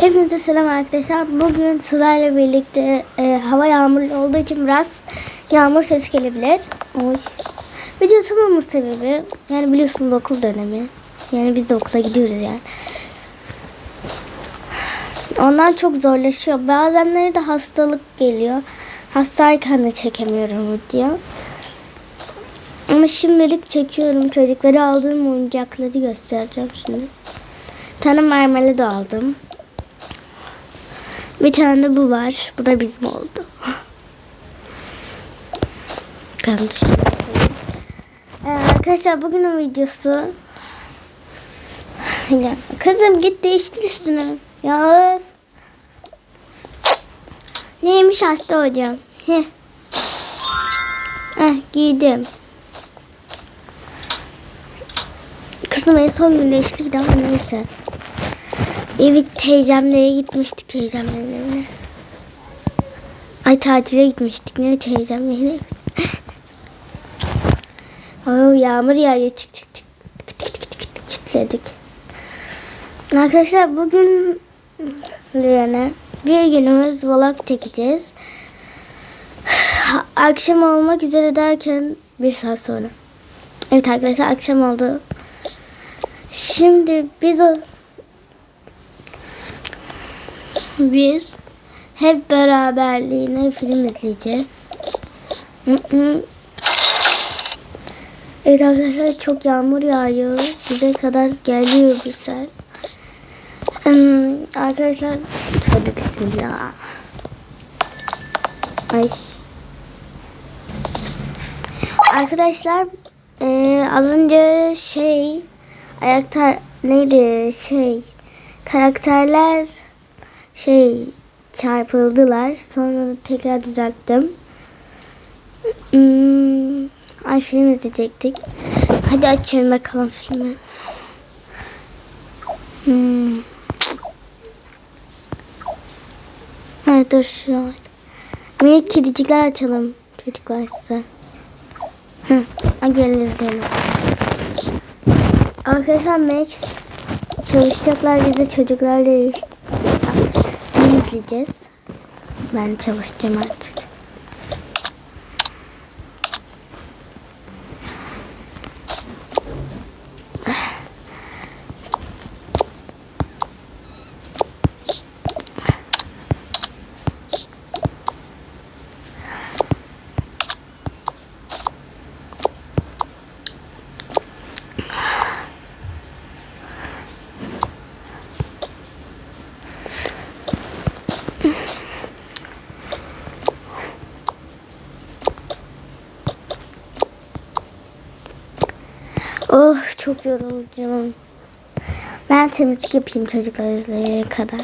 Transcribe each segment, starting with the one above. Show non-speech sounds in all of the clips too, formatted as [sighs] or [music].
Hepinize selam arkadaşlar. Bugün Sıla'yla birlikte e, hava yağmurlu olduğu için biraz yağmur sesi gelebilir. Oy. Video tamamı sebebi yani biliyorsunuz okul dönemi. Yani biz de okula gidiyoruz yani. Ondan çok zorlaşıyor. Bazenleri de hastalık geliyor. Hastayken de çekemiyorum video. Ama şimdilik çekiyorum. Çocuklara aldığım oyuncakları göstereceğim şimdi. Bir tane mermeli de aldım. Bir tane de bu var. Bu da bizim oldu. Kandır. Ee, arkadaşlar bugünün videosu. Kızım git değiştir üstünü. Ya. Neymiş hasta hocam? Heh. Heh, giydim. Kızım en son gün değiştirdi ama neyse. Evet teyzemlere gitmiştik teyzemlerin evine. Ay tatile gitmiştik ne teyzemlerin [laughs] Oh, yağmur yağıyor çık çık çık. Kitledik. Arkadaşlar bugün yani bir günümüz vlog çekeceğiz. [sighs] Akşam olmak üzere derken bir saat sonra. Evet arkadaşlar akşam oldu. Şimdi biz o biz hep beraberliğine film izleyeceğiz. Evet arkadaşlar çok yağmur yağıyor. Bize kadar geliyor bu sel. Arkadaşlar tövbe bismillah. Ay. Arkadaşlar eee, az önce şey ayakta neydi şey karakterler şey çarpıldılar. Sonra tekrar düzelttim. Hmm, ay film izleyecektik. Hadi açalım bakalım filmi. Hmm. Hadi dur şu an. Minik kedicikler açalım. Çocuklar size. Hı. Gelin izleyelim. Arkadaşlar Max çalışacaklar bize çocuklarla işte izleyeceğiz. Ben çalışacağım artık. Çok yoruldum. Ben temizlik yapayım çocuklar izleyene kadar.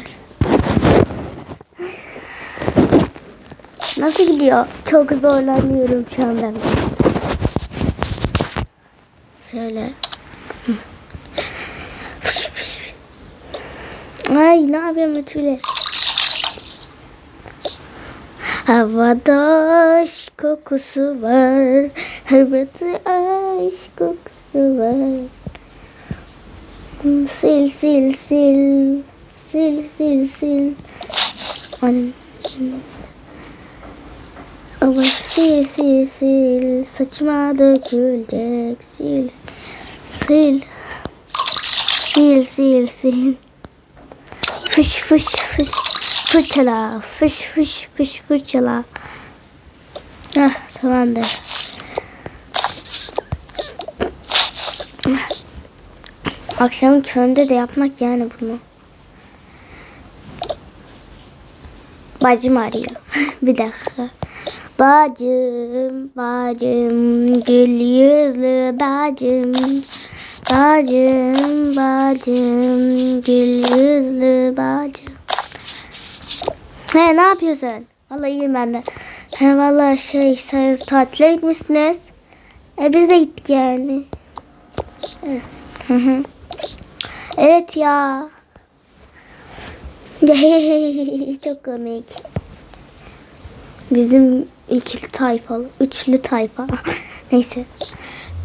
Nasıl gidiyor? Çok zorlanıyorum şu an ben. Şöyle. Ay ne yapıyorum Ötüle? Havada aşk kokusu var. Havada aşk kokusu var. Sil sil sil. Sil sil sil. An Ama sil sil sil. Saçıma dökülecek. Sil sil. Sil sil sil. Fış fış fış. Fırçala. Fış fış fış fırçala. Heh tamamdır. Akşam köründe de yapmak yani bunu. Bacım arıyor. [laughs] Bir dakika. Bacım, bacım, gül yüzlü bacım. Bacım, bacım, gül yüzlü bacım. He ne yapıyorsun? Vallahi iyiyim ben de. He vallahi şey siz tatile gitmişsiniz. E biz de gittik yani. Hı hı. Evet ya. [laughs] Çok komik. Bizim ikili tayfalı, üçlü tayfa. [laughs] Neyse.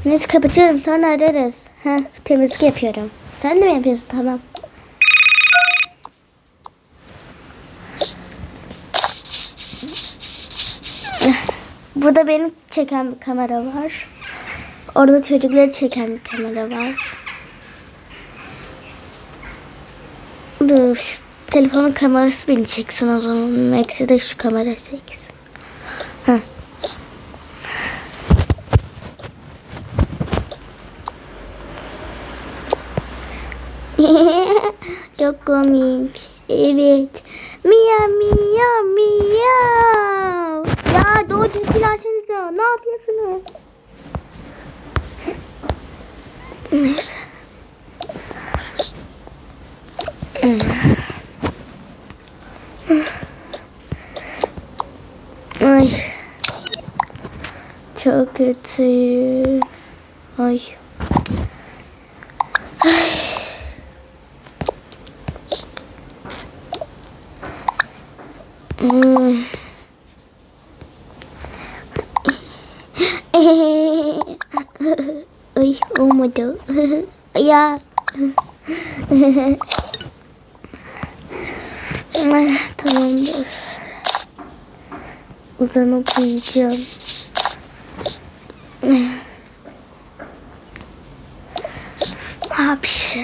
Neyse kapatıyorum sonra ararız. Heh, temizlik yapıyorum. Sen de mi yapıyorsun? Tamam. [laughs] Burada benim çeken bir kamera var. Orada çocukları çeken bir kamera var. Dur şu telefonun kamerası beni çeksin o zaman. Max'i de şu kamera çeksin. Heh. [laughs] Çok komik. Evet. Miyav miyav miyav. Ya doğru düzgün açsanıza. Ne yapıyorsunuz? Neyse. Ay. Çok kötü. Ay. Hmm. Ay olmadı. ya. Tamamdır. Uzanıp uyuyacağım. Hapşı.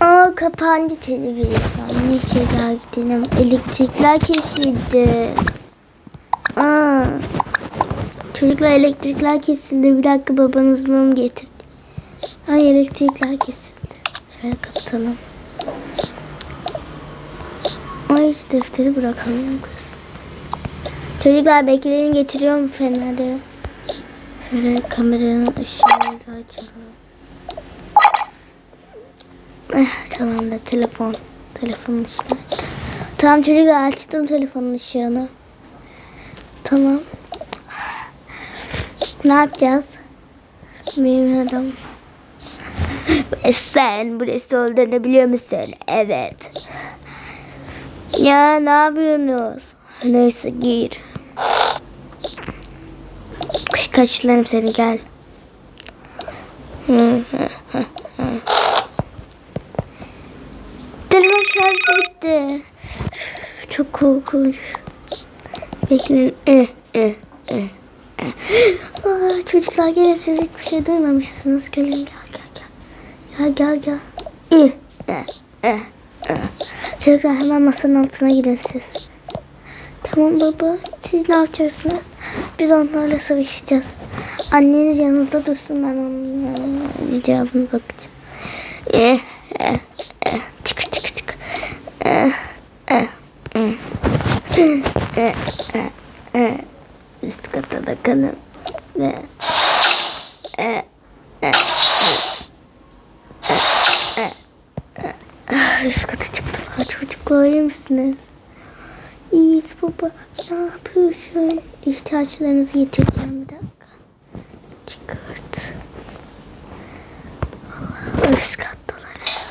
Aa kapandı televizyon. Neyse daha gidelim. Elektrikler kesildi. Aa. Çocuklar elektrikler kesildi. Bir dakika babanız mum getirdi. Ay elektrikler kesildi. Şöyle kapatalım. Ay defteri bırakamıyorum kız. Çocuklar bekleyin getiriyorum feneri. Şöyle kameranın ışığını açalım. Eh, tamam da telefon. Telefonun ışığını. Tamam çocuklar açtım telefonun ışığını. Tamam. Ne yapacağız? Bilmiyorum. [laughs] Sen burası olduğunu biliyor musun? Evet. Ya ne yapıyorsunuz? Neyse gir. Kaçlarım seni gel. Hı, hı. Telefon bitti. Çok korkunç. Bekleyin. Eh, eh, eh, eh. Aa, çocuklar gelin siz hiçbir şey duymamışsınız. Gelin gel gel gel. Gel gel gel. Eh, eh, eh, eh. Çocuklar hemen masanın altına girin siz. Tamam baba. Siz ne yapacaksınız? Biz onlarla savaşacağız. Anneniz yanınızda dursun ben onun icabına bakacağım. Eh. Çık çık çık. Eh, eh, eh. Eh, eh, eh. Üst kata bakalım. Ve eh, eh, eh, eh, eh. Üst kata çıktılar çocuklar iyi misiniz? İyiyiz baba. Ne yapıyorsun? İhtiyaçlarınızı getireceğim bir dakika. Çıkart. Üst kattalar.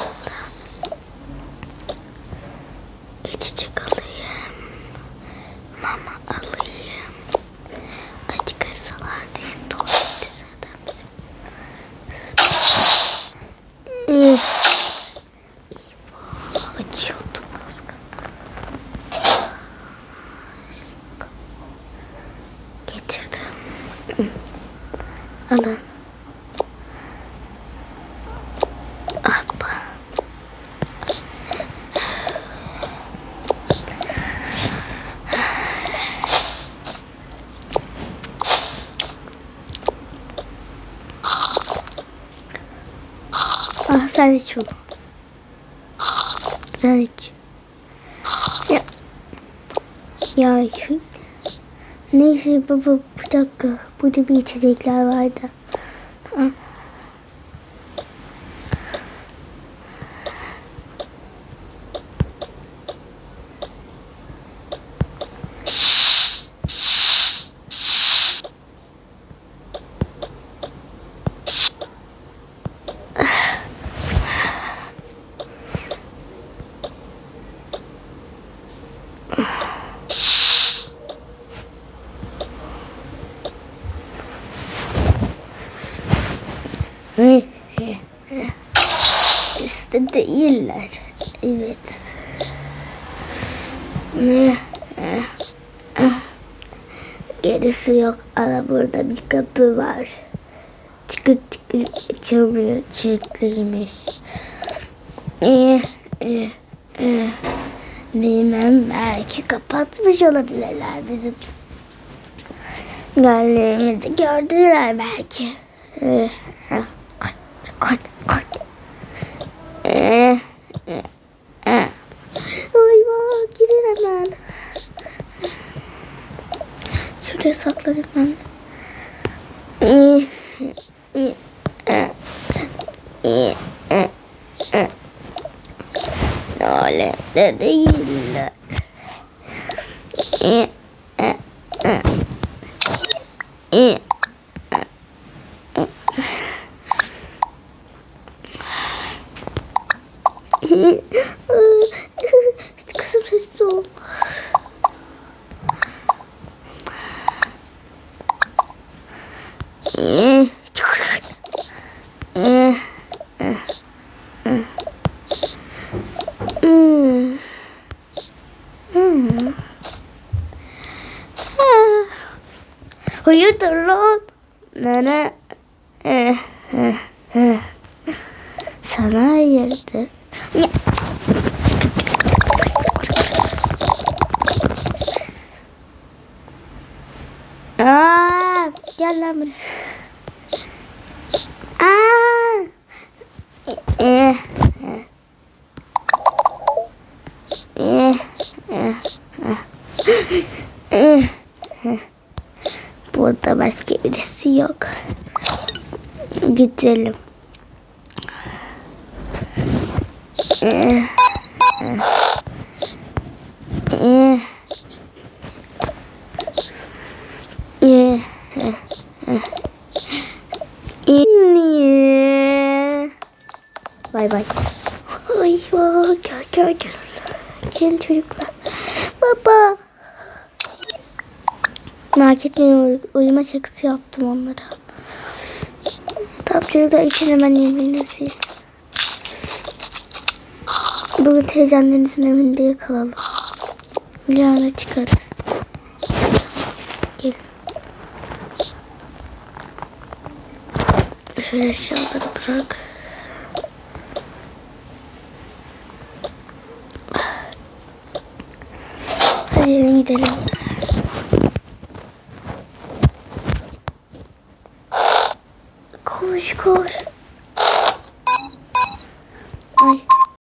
İçecek alayım. Mama sen iç onu. Sen iç. Ya. Ya Neyse baba bir dakika. Burada bir içecekler vardı. Tamam. İşte değiller. Evet. Ne? Gerisi yok ama burada bir kapı var. Çıkır çıkır açılmıyor. Çekliymiş. Ee, e, e. Bilmem belki kapatmış olabilirler bizim. Geldiğimizi gördüler belki. Ee, Koş, koş, koş. Ee, e, e. Eyvah girin hemen. Şuraya saklanayım ben. Öyle de. E, Kızım sessiz ol. Hayırdır lan? Nene. Eh, eh, eh. Sana hayırdır. Aa, gel lan buraya. Aa. Eh. Eh, eh. Burada başka birisi yok. Gidelim. Eh, eh. Eh. Eh, eh, eh. İnniye. Bay bay. Ay gel gel gel. Gelin çocuklar. Baba. Merak etmeyin uy- uyuma şakası yaptım onlara. Tamam çocuklar için hemen yemeğinizi. Bugün teyzemlerinizin evinde yakalalım. Yarına çıkarız. Gelin. Şöyle eşyaları bırak. Hadi yürüyün gidelim. Koş koş.